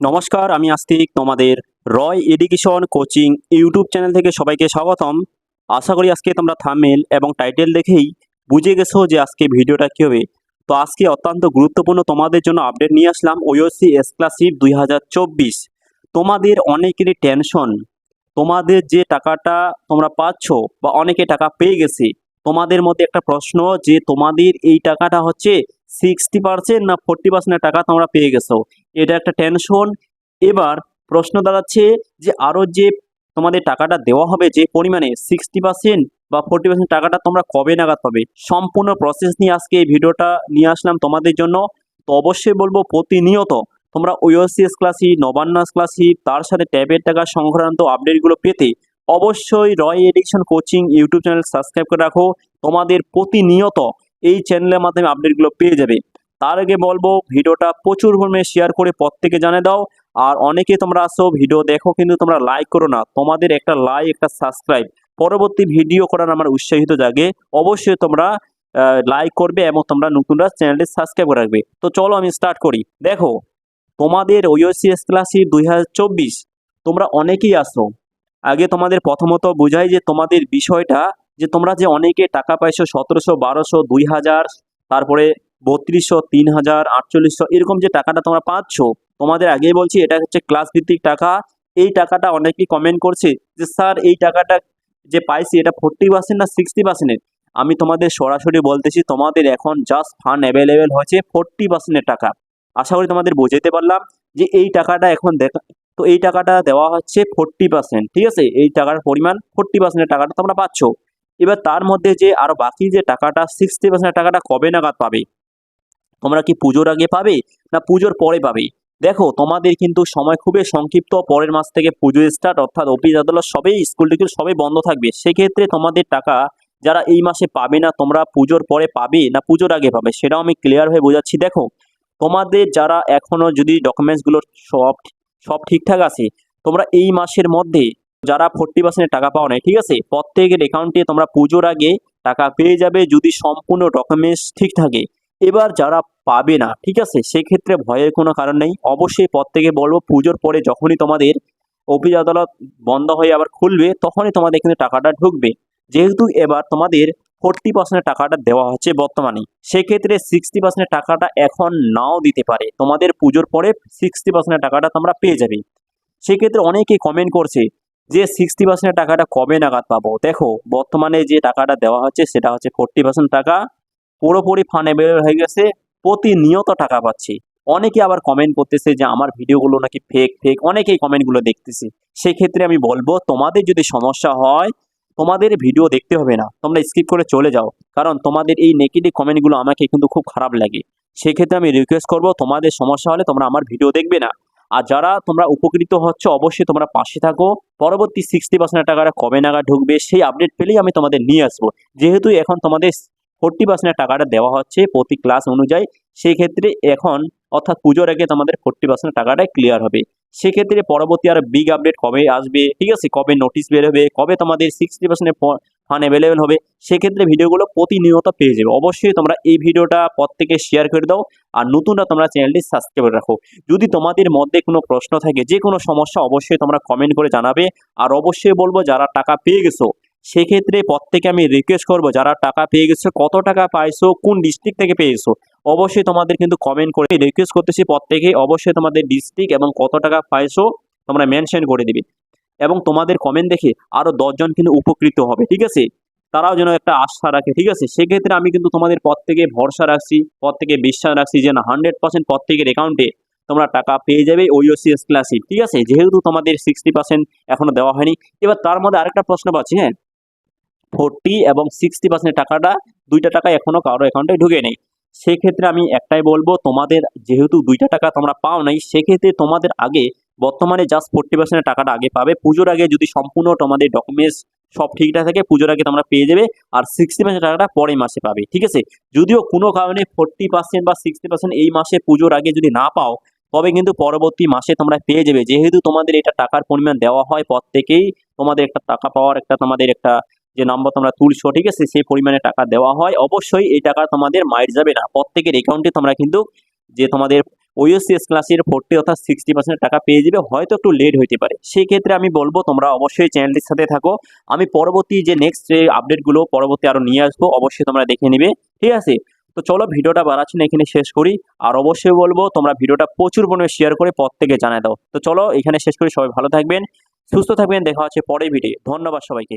নমস্কার, আমি আস্তিক, তোমাদের Roy education coaching YouTube channel থেকে সবাইকে স্বাগতম। আশা করি আজকে তোমরা থামেল এবং টাইটেল দেখেই বুঝে গেছো যে আজকে ভিডিওটা কী হবে। তো আজকে অত্যন্ত গুরুত্বপূর্ণ তোমাদের জন্য আপডেট নিয়ে আসলাম ওইওসি স্কলারশিপ দুই হাজার চব্বিশ। তোমাদের অনেকেরই টেনশন তোমাদের যে টাকাটা তোমরা পাচ্ছ বা অনেকে টাকা পেয়ে গেছে, তোমাদের মধ্যে একটা প্রশ্ন যে তোমাদের এই টাকাটা হচ্ছে সিক্সটি পার্সেন্ট না ফোরটি পার্সেন্টের টাকা তোমরা পেয়ে গেছো। এটা একটা টেনশন এবার প্রশ্ন দাঁড়াচ্ছে যে আরও যে তোমাদের টাকাটা দেওয়া হবে যে পরিমাণে সিক্সটি পার্সেন্ট বা ফোরটি পার্সেন্ট টাকাটা তোমরা কবে নাগাদ পাবে, সম্পূর্ণ প্রসেস নিয়ে আজকে এই ভিডিওটা নিয়ে আসলাম তোমাদের জন্য। তো অবশ্যই বলব প্রতিনিয়ত তোমরা ওইওসিএস ক্লাসি নবান্ন ক্লাসি তার সাথে ট্যাবের টাকা সংক্রান্ত আপডেটগুলো পেতে অবশ্যই Roy education coaching YouTube channel subscribe করে রাখো। তোমাদের প্রতিনিয়ত এই চ্যানেলের মাধ্যমে আপডেটগুলো পেয়ে যাবে। তার আগে বলব, ভিডিওটা প্রচুর পরিমাণে শেয়ার করে প্রত্যেকে জানিয়ে দাও। আর অনেকে তোমরা আসো, ভিডিও দেখো, কিন্তু তোমরা লাইক করো না। তোমাদের একটা লাইক একটা সাবস্ক্রাইব পরবর্তী ভিডিও করার আমার উৎসাহিত জাগে। অবশ্যই তোমরা লাইক করবে এবং তোমরা নতুনরা চ্যানেলটি সাবস্ক্রাইব করে রাখবে। তো চলো আমি স্টার্ট করি। দেখো, তোমাদের ওইওসিএস ক্লাসি দুই তোমরা অনেকেই আসো। আগে তোমাদের প্রথমত বোঝাই যে তোমাদের বিষয়টা যে তোমরা যে অনেকে টাকা পাইছো সতেরোশো, বারোশো, দুই হাজার, তারপরে বত্রিশশো তিন হাজার আটচল্লিশশো, এরকম যে টাকাটা তোমরা পাচ্ছ, তোমাদের আগেই বলছি, এটা হচ্ছে ক্লাস ভিত্তিক টাকা। এই টাকাটা অনেকেই কমেন্ট করছে যে, স্যার, এই টাকাটা যে পাইছি, এটা ফোরটি পার্সেন্ট না সিক্সটি পার্সেন্টের আমি তোমাদের সরাসরি বলতেছি, তোমাদের এখন জাস্ট ফান্ড অ্যাভেলেবেল হয়েছে ফোরটি পার্সেন্টের টাকা। আশা করি তোমাদের বোঝাতে পারলাম যে, এই টাকাটা এখন দেখা, তো এই টাকাটা দেওয়া হচ্ছে ফোরটি পার্সেন্ট ঠিক আছে? এই টাকার পরিমাণ ফোরটি পার্সেন্টের টাকাটা তোমরা পাচ্ছ। এবার তার মধ্যে যে আরও বাকি যে টাকাটা সিক্সটি পার্সেন্টের টাকাটা কবে নাগাদ পাবে? তোমরা কি পুজোর আগে পাবে না পুজোর পরে পাবে? দেখো, তোমাদের কিন্তু সময় খুবই সংক্ষিপ্ত। পরের মাস থেকে পুজো স্টার্ট অর্থাৎ অফিস, আদালত সবই স্কুল টিকুল সবই বন্ধ থাকবে। সেক্ষেত্রে তোমাদের টাকা যারা এই মাসে পাবে না, তোমরা পুজোর পরে পাবে না পুজোর আগে পাবে? সেটাও আমি ক্লিয়ার হয়ে বোঝাচ্ছি। দেখো, তোমাদের যারা এখনও যদি ডকুমেন্টসগুলো সব সব ঠিকঠাক আছে, তোমরা এই মাসের মধ্যে যারা ফোরটি পার্সেন্টের টাকা পাও নাই, ঠিক আছে? প্রত্যেকের অ্যাকাউন্টে তোমরা পুজোর আগে টাকা পেয়ে যাবে যদি সম্পূর্ণ ডকুমেন্টস ঠিক থাকে। এবার যারা পাবে না, ঠিক আছে? সেক্ষেত্রে ভয়ের কোনো কারণ নেই। অবশ্যই প্রত্যেকে বলব, পুজোর পরে যখনই তোমাদের অফিস আদালত বন্ধ হয়ে আবার খুলবে, তখনই তোমাদের কিন্তু টাকাটা ঢুকবে। যেহেতু এবার তোমাদের ফোরটি পার্সেন্টের টাকাটা দেওয়া হচ্ছে বর্তমানে, সেক্ষেত্রে সিক্সটি পার্সেন্টের টাকাটা এখন নাও দিতে পারে। তোমাদের পুজোর পরে সিক্সটি পার্সেন্টের টাকাটা তোমরা পেয়ে যাবে। সেক্ষেত্রে অনেকেই কমেন্ট করছে যে সিক্সটি পার্সেন্টের টাকাটা কবে নাগাদ পাবো? দেখো, বর্তমানে যে টাকাটা দেওয়া হচ্ছে, সেটা হচ্ছে ফোরটি পার্সেন্ট টাকা। পুরোপুরি ফান্ডেবল হয়ে গেছে, প্রতিনিয়ত টাকা পাচ্ছি। অনেকে আবার কমেন্ট করতেছে যে, আমার ভিডিওগুলো নাকি ফেক ফেক অনেকেই কমেন্টগুলো দেখতেছি। সেক্ষেত্রে আমি বলব, তোমাদের যদি সমস্যা হয়, তোমাদের ভিডিও দেখতে হবে না। তোমরা স্কিপ করে চলে যাও। কারণ তোমাদের এই নেগেটিভ কমেন্টগুলো আমাকে কিন্তু খুব খারাপ লাগে। সেক্ষেত্রে আমি রিকোয়েস্ট করব, তোমাদের সমস্যা হলে তোমরা আমার ভিডিও দেখবে না। আর যারা তোমরা উপকৃত হচ্ছে, অবশ্যই তোমরা পাশে থাকো। পরবর্তী সিক্সটি পার্সেন্ট টাকাটা কবে নাগাদ ঢুকবে, সেই আপডেট পেলেই আমি তোমাদের নিয়ে আসব। যেহেতু এখন তোমাদের ফোরটি পার্সেন্টের টাকাটা দেওয়া হচ্ছে প্রতি ক্লাস অনুযায়ী। সেই ক্ষেত্রে এখন অর্থাৎ পুজোর আগে তোমাদের ফোরটি পার্সেন্ট টাকাটাই ক্লিয়ার হবে। সেক্ষেত্রে পরবর্তী আর বিগ আপডেট কবে আসবে, ঠিক আছে? কবে নোটিশ বের হবে, কবে তোমাদের সিক্সটি পার্সেন্টের ফান্ড অ্যাভেলেবেল হবে, সেক্ষেত্রে ভিডিওগুলো প্রতিনিয়ত পেয়ে যাবে। অবশ্যই তোমরা এই ভিডিওটা প্রত্যেকে শেয়ার করে দাও আর নতুনরা তোমরা চ্যানেলটি সাবস্ক্রাইব করে রাখো। যদি তোমাদের মধ্যে কোনো প্রশ্ন থাকে, যে কোনো সমস্যা অবশ্যই তোমরা কমেন্ট করে জানাবে। আর অবশ্যই বলব, যারা টাকা পেয়ে গেছো সেক্ষেত্রে প্রত্যেকে আমি রিকোয়েস্ট করব, যারা টাকা পেয়ে গেছো, কত টাকা পাইছো, কোন ডিস্ট্রিক্ট থেকে পেয়েছ? অবশ্যই তোমাদের কিন্তু কমেন্ট করে রিকোয়েস্ট করতেছি প্রত্যেকে অবশ্যই তোমাদের ডিস্ট্রিক্ট এবং কত টাকা পাইছো, তোমরা মেনশন করে দিবে। এবং তোমাদের কমেন্ট দেখে আরও দশজন কিন্তু উপকৃত হবে, ঠিক আছে? তারাও যেন একটা আশা রাখে, ঠিক আছে? সেক্ষেত্রে আমি কিন্তু তোমাদের প্রত্যেকে ভরসা রাখছি, প্রত্যেকে বিশ্বাস রাখছি যে না হান্ড্রেড পার্সেন্ট প্রত্যেকের অ্যাকাউন্টে তোমরা টাকা পেয়ে যাবে ওইওসিএস ক্লাসিক ঠিক আছে? যেহেতু তোমাদের সিক্সটি পার্সেন্ট এখনও দেওয়া হয়নি, এবার তার মধ্যে আরেকটা প্রশ্ন পাচ্ছি হ্যাঁ? ফোরটি এবং সিক্সটি পার্সেন্ট টাকাটা, দুইটা টাকা এখনও কারও অ্যাকাউন্টে ঢুকে নেই। সেক্ষেত্রে আমি একটাই বলব, তোমাদের যেহেতু দুইটা টাকা তোমরা পাও নাই, সেক্ষেত্রে তোমাদের আগে, বর্তমানে জাস্ট ফোরটি পার্সেন্টের টাকাটা আগে পাবে। পুজোর আগে যদি সম্পূর্ণ তোমাদের ডকুমেন্টস সব ঠিকঠাক থাকে, পুজোর আগে তোমরা পেয়ে যাবে। আর সিক্সটি পার্সেন্ট টাকাটা পরের মাসে পাবে, ঠিক আছে? যদিও কোনো কারণে ফোরটি পার্সেন্ট বা সিক্সটি পার্সেন্ট এই মাসে পুজোর আগে যদি না পাও, তবে কিন্তু পরবর্তী মাসে তোমরা পেয়ে যাবে। যেহেতু তোমাদের এটা টাকার পরিমাণ দেওয়া হয় প্রত্যেকেই, তোমাদের একটা টাকা পাওয়ার একটা তোমাদের একটা যে নাম্বার তোমরা তুলছো, ঠিক আছে? সেই পরিমাণে টাকা দেওয়া হয়। অবশ্যই এই টাকা তোমাদের মাইট যাবে না। প্রত্যেকের অ্যাকাউন্টে তোমরা কিন্তু যে তোমাদের ওইএসসিএস ক্লাসের ফোর্টি অর্থাৎ সিক্সটি পার্সেন্ট টাকা পেয়ে যাবে, হয়তো একটু লেট হইতে পারে। সেই ক্ষেত্রে আমি বলব, তোমরা অবশ্যই চ্যানেলটির সাথে থাকো। আমি পরবর্তী যে নেক্সট যে আপডেটগুলো পরবর্তী আরও নিয়ে আসব, অবশ্যই তোমরা দেখে নিবে। ঠিক আছে? তো চলো ভিডিওটা বাড়াচ্ছি না, এখানে শেষ করি। আর অবশ্যই বলব, তোমরা ভিডিওটা প্রচুর পরিমাণে শেয়ার করে প্রত্যেকে জানায় দাও। তো চলো এখানে শেষ করি। সবাই ভালো থাকবেন, সুস্থ থাকবেন। দেখা হচ্ছে পরের ভিডিও ধন্যবাদ সবাইকে।